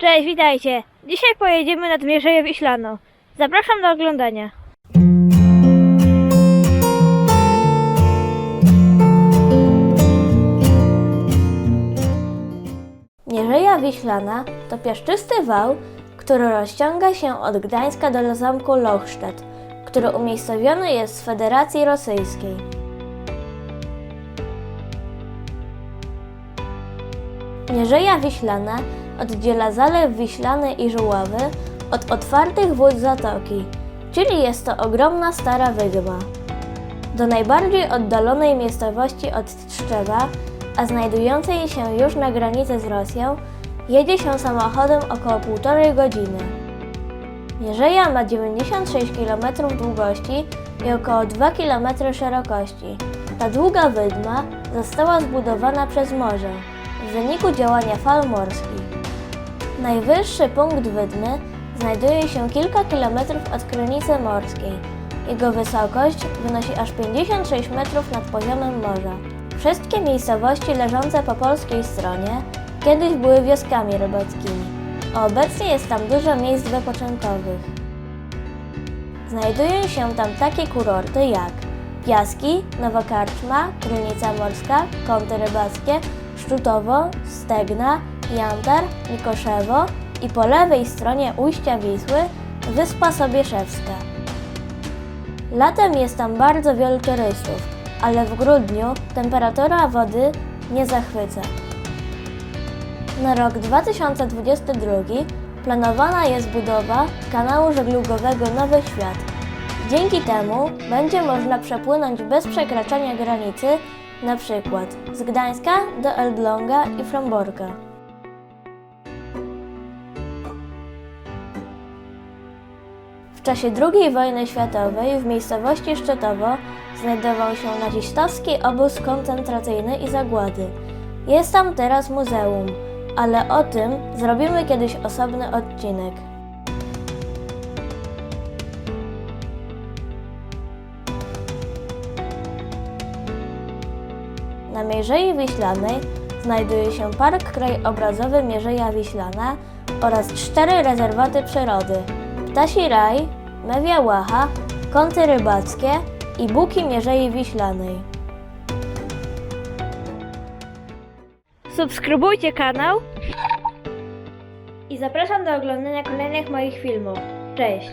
Cześć, witajcie. Dzisiaj pojedziemy nad Mierzeję Wiślaną. Zapraszam do oglądania. Wiślana to piaszczysty wał, który rozciąga się od Gdańska do zamku Lochstedt, który umiejscowiony jest w Federacji Rosyjskiej. Mierzeja Wiślana oddziela Zalew Wiślany i Żuławy od otwartych wód zatoki, czyli jest to ogromna stara wydma. Do najbardziej oddalonej miejscowości od Tczewa, a znajdującej się już na granicy z Rosją, jedzie się samochodem około półtorej godziny. Mierzeja ma 96 km długości i około 2 km szerokości. Ta długa wydma została zbudowana przez morze w wyniku działania fal morskich. Najwyższy punkt wydmy znajduje się kilka kilometrów od granicy morskiej. Jego wysokość wynosi aż 56 metrów nad poziomem morza. Wszystkie miejscowości leżące po polskiej stronie kiedyś były wioskami rybackimi, a obecnie jest tam dużo miejsc wypoczynkowych. Znajdują się tam takie kurorty jak Piaski, Nowa Karczma, Krynica Morska, Kąty Rybackie, Szczutowo, Stegna, Jantar, Mikoszewo i po lewej stronie ujścia Wisły Wyspa Sobieszewska. Latem jest tam bardzo wielu turystów, ale w grudniu temperatura wody nie zachwyca. Na rok 2022 planowana jest budowa kanału żeglugowego Nowy Świat. Dzięki temu będzie można przepłynąć bez przekraczania granicy, na przykład z Gdańska do Elbląga i Fromborka. W czasie II wojny światowej w miejscowości Szczytowo znajdował się nazistowski obóz koncentracyjny i zagłady. Jest tam teraz muzeum, ale o tym zrobimy kiedyś osobny odcinek. Na Mierzei Wiślanej znajduje się Park Krajobrazowy Mierzeja Wiślana oraz cztery rezerwaty przyrody Ptasi Raj, Mewia Łacha, Kąty Rybackie i Buki Mierzei Wiślanej. Subskrybujcie kanał i zapraszam do oglądania kolejnych moich filmów. Cześć!